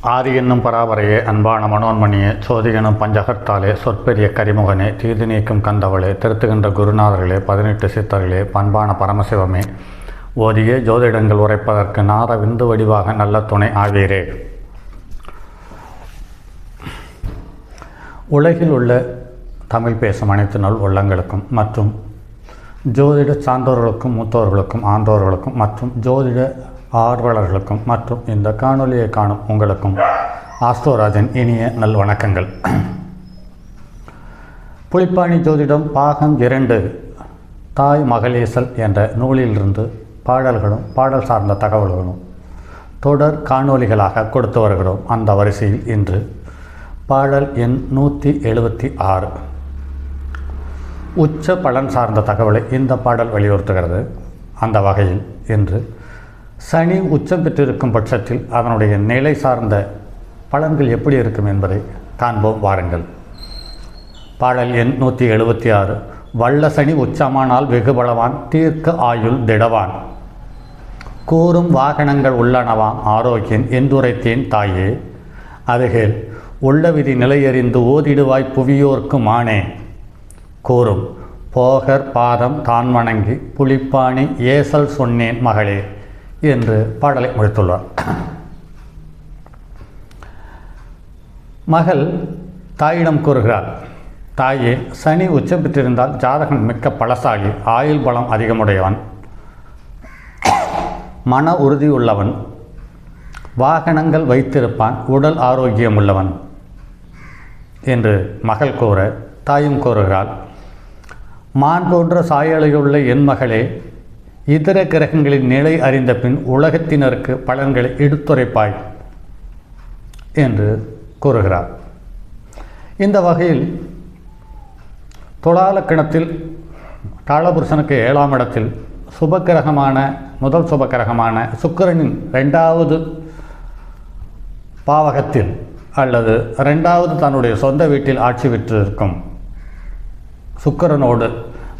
ஆதி என்னும் பராபரையே அன்பான மனோன்மணியே சோதிகனும் பஞ்சகர்த்தாலே சொற்பெரிய கரிமுகனே தீது நீக்கும் கந்தவளே திருத்துகின்ற குருநாதர்களே பதினெட்டு சித்தர்களே பண்பான பரமசிவமே ஓதியே ஜோதிடங்கள் உரைப்பதற்கு நார விந்து வடிவாக நல்ல துணை ஆவீரே. உலகில் உள்ள தமிழ் பேசும் அனைத்து நல் உள்ளங்களுக்கும் மற்றும் ஜோதிட சான்றோர்களுக்கும் மூத்தோர்களுக்கும் ஆன்றோர்களுக்கும் மற்றும் ஜோதிட ஆர்வலர்களுக்கும் மற்றும் இந்த காணொலியை காணும் உங்களுக்கும் ஆஸ்ட்ரோராஜன் இனிய நல் வணக்கங்கள் புலிப்பாணி ஜோதிடம் பாகம் இரண்டு தாய் மகளேசல் என்ற நூலிலிருந்து பாடல்களும் பாடல் சார்ந்த தகவல்களும் தொடர் காணொலிகளாக கொடுத்து வருகிறோம் அந்த வரிசையில் இன்று. பாடல் எண் நூற்றி எழுபத்தி ஆறு. உச்ச பலன் சார்ந்த தகவலை இந்த பாடல் வலியுறுத்துகிறது. அந்த வகையில் இன்று சனி உச்சம் பெற்றிருக்கும் பட்சத்தில் அதனுடைய நிலை சார்ந்த பலன்கள் எப்படி இருக்கும் என்பதை காண்போம் வாருங்கள். பாடல் எண் நூற்றி எழுபத்தி ஆறு. வல்ல சனி உச்சமானால் வெகு பலவான் தீர்க்க ஆயுள் திடவான். கூறும் வாகனங்கள் உள்ளனவாம் ஆரோக்கியம் என்றுரைத்தேன் தாயே. அதுகேள் உள்ள விதி நிலையறிந்து ஓதிடுவாய் புவியோர்க்கு மானே. கூறும் போகர் பாதம் தான் வணங்கி புலிப்பாணி ஏசல் சொன்னேன் மகளே. என்று பாடலை முடித்துள்ளார். மகள் தாயிடம் கூறுகிறார் தாயே சனி உச்சம் பெற்றிருந்தால் ஜாதகன் மிக்க பழசாகி ஆயுள் பலம் அதிகமுடையவன். மன உறுதி உள்ளவன். வாகனங்கள் வைத்திருப்பான் உடல் ஆரோக்கியம் உள்ளவன். என்று மகள் கூற தாயும் கூறுகிறாள் மான் போன்ற சாயலையுள்ள என் மகளே இதர கிரகங்களின் நிலை அறிந்த பின் உலகத்தினருக்கு பலன்களை எடுத்துரைப்பாய் என்று கூறுகிறார். இந்த வகையில் துலாலக்கணத்தில் காலபுருஷனுக்கு ஏழாம் இடத்தில் சுபக்கிரகமான முதல் சுபக்கிரகமான சுக்கிரனின் ரெண்டாவது பாவகத்தில் அல்லது ரெண்டாவது தன்னுடைய சொந்த வீட்டில் ஆட்சி பெற்றிருக்கும் சுக்கிரனோடு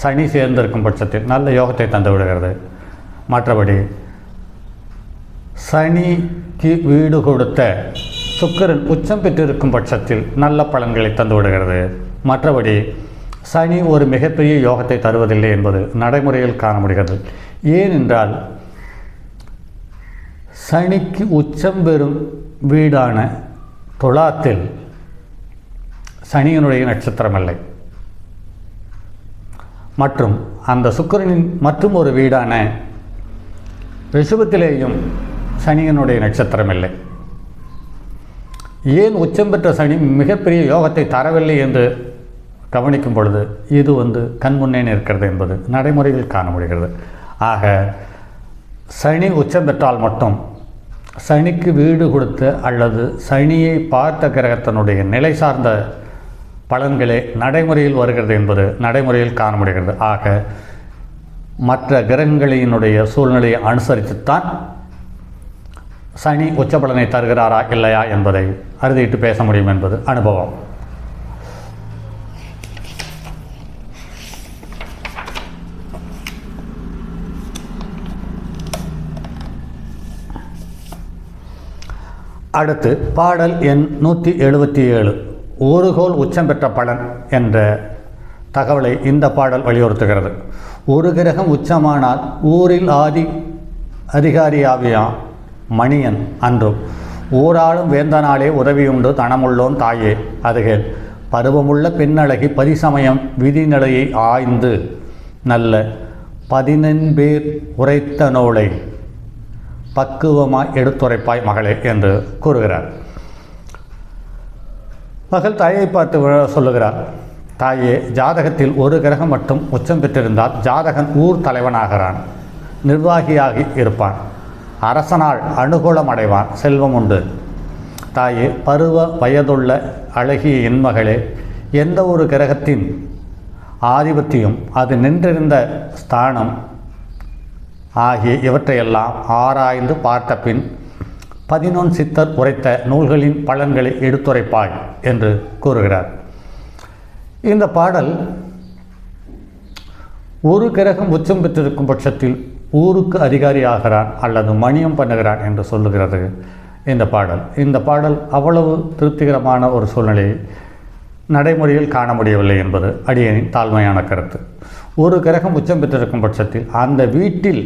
சனி சேர்ந்திருக்கும் பட்சத்தில் நல்ல யோகத்தை தந்து விடுகிறது. மற்றபடி சனிக்கு வீடு கொடுத்த சுக்கரன் உச்சம் பெற்றிருக்கும் பட்சத்தில் நல்ல பலன்களை தந்து விடுகிறது. மற்றபடி சனி ஒரு மிகப்பெரிய யோகத்தை தருவதில்லை என்பது நடைமுறையில் காண முடிகிறது. ஏனென்றால் சனிக்கு உச்சம் பெறும் வீடான துலாத்தில் சனியினுடைய நட்சத்திரமில்லை. மற்றும் அந்த சுக்கிரனின் மற்றும் ஒரு வீடான ரிஷபத்திலேயும் சனியனுடைய நட்சத்திரமில்லை ஏன் உச்சம் பெற்ற சனி மிகப்பெரிய யோகத்தை தரவில்லை என்று கவனிக்கும் பொழுது இது வந்து கண்முன்னே நிற்கிறது என்பது நடைமுறையில் காண முடிகிறது. ஆக சனி உச்சம் பெற்றால் மட்டும் சனிக்கு வீடு கொடுத்த அல்லது சனியை பார்த்த கிரகத்தினுடைய நிலை சார்ந்த பலன்களே நடைமுறையில் வருகிறது என்பது நடைமுறையில் காண முடிகிறது ஆக மற்ற கிரகங்களினுடைய சூழ்நிலையை அனுசரித்துத்தான் சனி உச்ச பலனை தருகிறாரா இல்லையா என்பதை அறுதிட்டு பேச முடியும் என்பது அனுபவம். அடுத்து பாடல் எண் நூற்றி எழுபத்தி ஏழு. ஊறுகோல் உச்சம் பெற்ற பலன் என்ற தகவலை இந்த பாடல் வலியுறுத்துகிறது. ஒரு கிரகம் உச்சமானால் ஊரில் ஆதி அதிகாரியாவியா மணியன் அன்றும் ஊராளும் வேந்தனாலே உதவியுண்டு தனமுள்ளோன் தாயே அதுகள் பருவமுள்ள பெண்ணழகி பரிசமயம் விதிநிலையை ஆய்ந்து நல்ல பதினெண்பேர் உரைத்த நூலை பக்குவமாய் எடுத்துரைப்பாய் மகளே என்று கூறுகிறார். மகள் தாயை பார்த்து சொல்லுகிறார். தாயே ஜாதகத்தில் ஒரு கிரகம் மட்டும் உச்சம் பெற்றிருந்தால் ஜாதகன் ஊர் தலைவனாகிறான். நிர்வாகியாகி இருப்பான். அரசனால் அனுகூலம் அடைவான். செல்வம் உண்டு. தாயே பருவ வயதுள்ள அழகிய என்மகளே எந்த ஒரு கிரகத்தின் ஆதிபத்தியம் அது நின்றிருந்த ஸ்தானம் ஆகிய இவற்றையெல்லாம் ஆராய்ந்து பார்த்த பின் பதினொன் சித்தர் உரைத்த நூல்களின் பலன்களை எடுத்துரைப்பாள் என்று கூறுகிறார். இந்த பாடல் ஒரு கிரகம் உச்சம் பெற்றிருக்கும் பட்சத்தில் ஊருக்கு அதிகாரி ஆகிறான் அல்லது மணியம் பண்ணுகிறான் என்று சொல்லுகிறது இந்த பாடல். இந்த பாடல் அவ்வளவு திருப்திகரமான ஒரு சூழ்நிலையை நடைமுறையில் காண முடியவில்லை என்பது அடியனின் தாழ்மையான கருத்து. ஒரு கிரகம் உச்சம் பெற்றிருக்கும் பட்சத்தில் அந்த வீட்டில்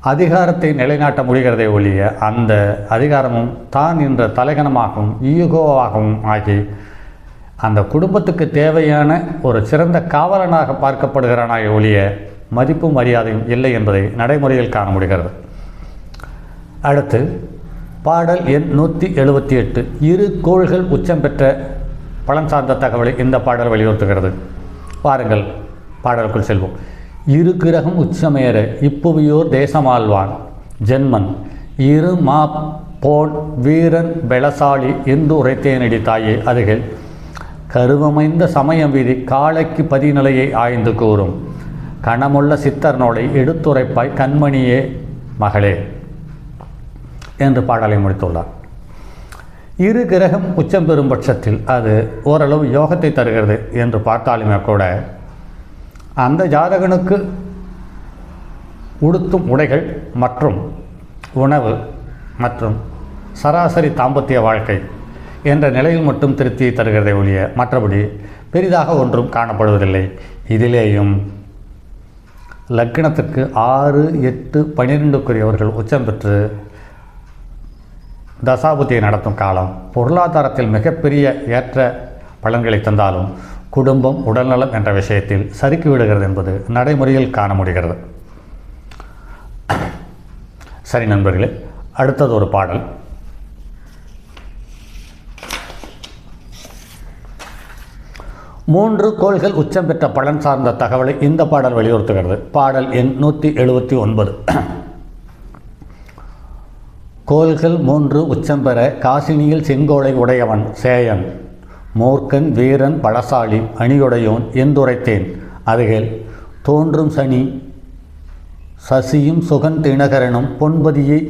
அதிகாரத்தை நிலைநாட்ட முடிகிறதே ஒழிய அந்த அதிகாரமும் தான் என்ற தலைகணமாகவும் ஈகோவாகவும் ஆகி அந்த குடும்பத்துக்கு தேவையான ஒரு சிறந்த காவலனாக பார்க்கப்படுகிறானாக ஒழிய மதிப்பும் மரியாதையும் இல்லை என்பதை நடைமுறையில் காண முடிகிறது. அடுத்து பாடல் எண் நூற்றி எழுபத்தி எட்டு. இரு கோள்கள் உச்சம் பெற்ற பலன் சார்ந்த தகவலை இந்த பாடல் வலியுறுத்துகிறது. பாருங்கள் பாடலுக்குள் செல்வோம். இரு கிரகம் உச்சமேற இப்புவியோர் தேசமாழ்வான். ஜென்மன் இரு மா போன் வீரன் பெலசாலி என்று உரைத்தேனடி தாயே அதுகள் கருவமைந்த சமயம் விதி காளைக்கு பதிநிலையை ஆய்ந்து கூறும். கணமுள்ள சித்தர் நோலை எடுத்துரைப்பாய் கண்மணியே மகளே என்று பாடலை முடித்துள்ளார். இரு கிரகம் உச்சம் பெறும் பட்சத்தில் அது ஓரளவு யோகத்தை தருகிறது என்று பார்த்தாலுமே கூட அந்த ஜாதகனுக்கு உடுத்தும் உடைகள் மற்றும் உணவு மற்றும் சராசரி தாம்பத்திய வாழ்க்கை என்ற நிலையில் மட்டும் திருப்தியை தருகிறதை ஒழிய மற்றபடி பெரிதாக ஒன்றும் காணப்படுவதில்லை. இதிலேயும் லக்னத்துக்கு ஆறு எட்டு பனிரெண்டுக்குரியவர்கள் உச்சம் பெற்று தசாபுத்தியை நடத்தும் காலம் பொருளாதாரத்தில் மிகப்பெரிய ஏற்ற பலன்களை தந்தாலும் குடும்பம் உடல்நலம் என்ற விஷயத்தில் சறுக்கி விடுகிறது என்பது நடைமுறையில் காண முடிகிறது சரி நண்பர்களே அடுத்தது ஒரு பாடல். மூன்று கோள்கள் உச்சம் பெற்ற பலன் சார்ந்த தகவலை இந்த பாடல் வலியுறுத்துகிறது. பாடல் எண் நூற்றி எழுபத்தி ஒன்பது. கோள்கள் மூன்று உச்சம் பெற காசினியில் செங்கோலை உடையவன் சேயன். மூர்க்கன் வீரன் பலசாலி அணியுடையோன் என்றுரைத்தேன். அதுகள் தோன்றும் சனி சசியும் சுகன் தினகரனும் பொன்பதியை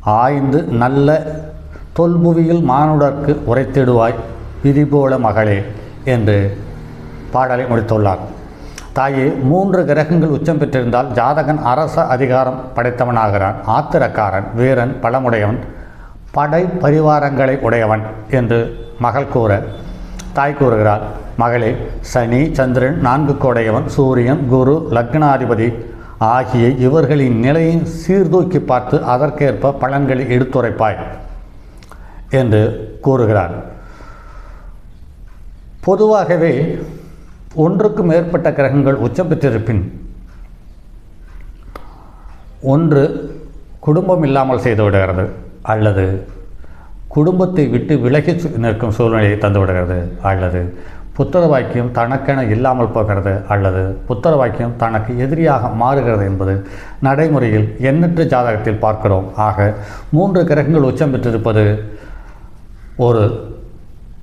ஆய்ந்து நல்ல தொல்புவியில் மானுடர்க்கு உரைத்திடுவாய் விதிபோல மகளே என்று பாடலை முடித்துள்ளார். தாயே மூன்று கிரகங்கள் உச்சம் பெற்றிருந்தால் ஜாதகன் அரச அதிகாரம் படைத்தவனாகிறான். ஆத்திரக்காரன் வீரன் பழமுடையவன் படை பரிவாரங்களை உடையவன் என்று மகள் கூற தாய் கூறுகிறார் மகளே சனி சந்திரன் நான்கு கோடையவன் சூரியன் குரு லக்னாதிபதி ஆகிய இவர்களின் நிலையை சீர்தூக்கி பார்த்து அதற்கேற்ப பலன்களை எடுத்துரைப்பாய் என்று கூறுகிறார் பொதுவாகவே ஒன்றுக்கு மேற்பட்ட கிரகங்கள் உச்சம் பெற்றிருப்பின் ஒன்று குடும்பம் இல்லாமல் செய்து விடுகிறது. அல்லது குடும்பத்தை விட்டு விலகி நிற்கும் சூழ்நிலையை தந்துவிடுகிறது அல்லது புத்திர வாக்கியம் தனக்கென இல்லாமல் போகிறது அல்லது புத்திர வாக்கியம் தனக்கு எதிரியாக மாறுகிறது என்பது நடைமுறையில் எண்ணற்ற ஜாதகத்தில் பார்க்கிறோம். ஆக மூன்று கிரகங்கள் உச்சம் பெற்றிருப்பது ஒரு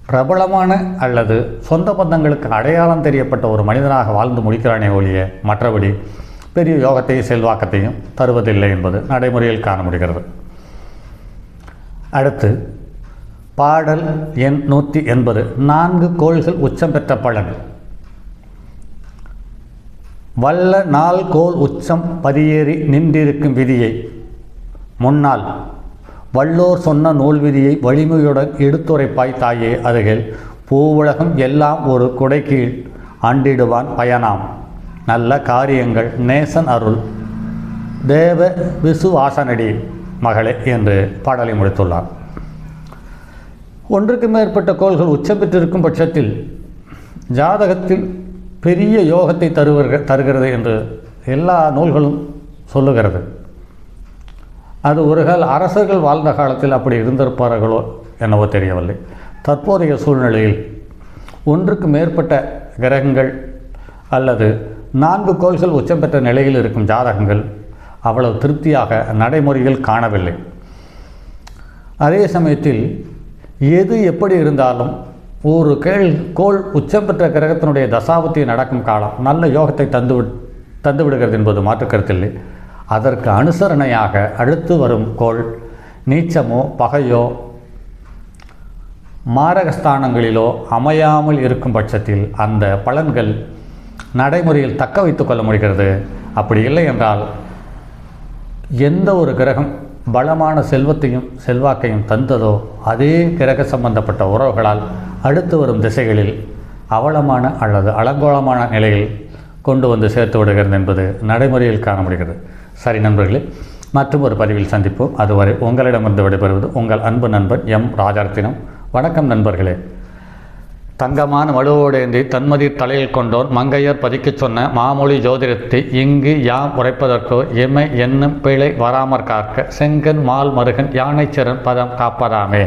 பிரபலமான அல்லது சொந்த பந்தங்களுக்கு அடையாளம் தெரியப்பட்ட ஒரு மனிதனாக வாழ்ந்து முடிக்கிறானே ஒழிய மற்றபடி பெரிய யோகத்தையும் செல்வாக்கத்தையும் தருவதில்லை என்பது நடைமுறையில் காண முடிகிறது. அடுத்து பாடல் எண் நூற்றி எண்பது நான்கு கோள்கள் உச்சம் பெற்ற பலன். வல்ல நாள் கோல் உச்சம் பதியேறி நின்றிருக்கும் விதியை. முன்னால் வல்லோர் சொன்ன நூல் விதியை வலிமையுடன் எடுத்துரைப்பாய் தாயே அருகில் பூவுலகம் எல்லாம் ஒரு குடை கீழ் ஆண்டிடுவான் பயனாம். நல்ல காரியங்கள் நேசன் அருள். தேவ விசுவாசனடி. மகளே என்று பாடலை முடித்துள்ளார். ஒன்றுக்கு மேற்பட்ட கோள்கள் உச்சம் பெற்றிருக்கும் பட்சத்தில் ஜாதகத்தில் பெரிய யோகத்தை தருவர்கள் தருகிறது என்று எல்லா நூல்களும் சொல்லுகிறது. அது ஒருகால் அரசர்கள் வாழ்ந்த காலத்தில் அப்படி இருந்திருப்பார்களோ என்னவோ தெரியவில்லை. தற்போதைய சூழ்நிலையில் ஒன்றுக்கு மேற்பட்ட கிரகங்கள் அல்லது நான்கு கோள்கள் உச்சம் பெற்ற நிலையில் இருக்கும் ஜாதகங்கள் அவ்வளவு திருப்தியாக நடைமுறையில் காணவில்லை. அதே சமயத்தில் எது எப்படி இருந்தாலும் ஒரு கேள் கோள் உச்சம் பெற்ற கிரகத்தினுடைய தசாபத்தி நடக்கும் காலம் நல்ல யோகத்தை தந்து தந்து விடுகிறது என்பது மாற்றுக்கருத்தில்லை அதற்கு அனுசரணையாக அடுத்து வரும் கோள் நீச்சமோ பகையோ மாரகஸ்தானங்களிலோ அமையாமல் இருக்கும் பட்சத்தில் அந்த பலன்கள் நடைமுறையில் தக்க வைத்துக்கொள்ள முடிகிறது. அப்படி இல்லை என்றால் எந்த ஒரு கிரகம் பலமான செல்வத்தையும் செல்வாக்கையும் தந்ததோ அதே கிரக சம்பந்தப்பட்ட உறவுகளால் அடுத்து வரும் திசைகளில் அவலமான அல்லது அலங்கோலமான நிலையில் கொண்டு வந்து சேர்த்து விடுகிறது என்பது நடைமுறையில் காணப்படுகிறது. சரி நண்பர்களே மற்றும் ஒரு பதிவில் சந்திப்போம். அதுவரை உங்களிடமிருந்து விடைபெறுவது உங்கள் அன்பு நண்பன் எம் ராஜார்த்தினம். வணக்கம் நண்பர்களே. தங்கமான வலுவோடேந்தி தன்மதி தலையில் கொண்டோர் மங்கையர் பதிக்கச் சொன்ன மாமொழி ஜோதிடத்தை இங்கு யாம் உரைப்பதற்கோ எமை என்னும் பிழை வராமற் காக்க செங்கன் மால் மருகன் யானைச்சிறன் பதம் காப்பதாமே.